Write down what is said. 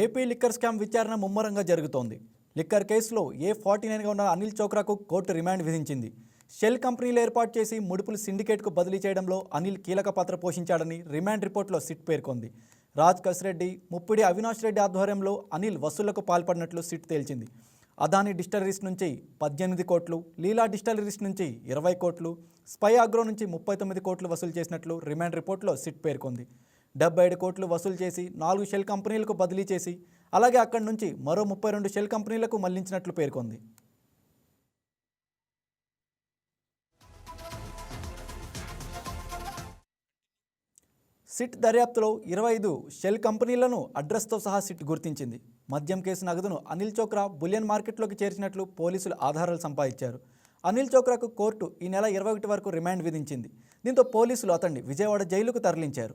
AP liquor scam విచారణ ముమ్మరంగా జరుగుతోంది. లిక్కర్ కేసులో ఏ ఫార్టీ నైన్గా ఉన్న అనిల్ చోక్రాకు కోర్టు రిమాండ్ విధించింది. షెల్ కంపెనీలు ఏర్పాటు చేసి ముడుపులు సిండికేట్కు బదిలీ చేయడంలో అనిల్ కీలక పాత్ర పోషించాడని రిమాండ్ రిపోర్ట్లో సిట్ పేర్కొంది. రాజ్ కసిరెడ్డి ముప్పిడి అవినాష్ రెడ్డి ఆధ్వర్యంలో అనిల్ వసూళ్ళకు పాల్పడినట్లు సిట్ తేల్చింది. అదాని డిస్టలరీస్ నుంచి పద్దెనిమిది కోట్లు లీలా డిస్టలరీస్ నుంచి ఇరవై కోట్లు స్పై అగ్రో నుంచి ముప్పై తొమ్మిది కోట్లు వసూలు చేసినట్లు రిమాండ్ రిపోర్ట్లో సిట్ పేర్కొంది. డెబ్బై ఏడు కోట్లు వసూలు చేసి నాలుగు షెల్ కంపెనీలకు బదిలీ చేసి అలాగే అక్కడి నుంచి మరో ముప్పై రెండు షెల్ కంపెనీలకు మళ్ళించినట్లు పేర్కొంది. సిట్ దర్యాప్తులో ఇరవై ఐదు షెల్ కంపెనీలను అడ్రస్తో సహా సిట్ గుర్తించింది. మద్యం కేసు నగదును అనిల్ చోక్రా బులియన్ మార్కెట్లోకి చేర్చినట్లు పోలీసులు ఆధారాలు సంపాదించారు. అనిల్ చోక్రాకు కోర్టు ఈ నెల ఇరవై ఒకటి వరకు రిమాండ్ విధించింది. దీంతో పోలీసులు అతన్ని విజయవాడ జైలుకు తరలించారు.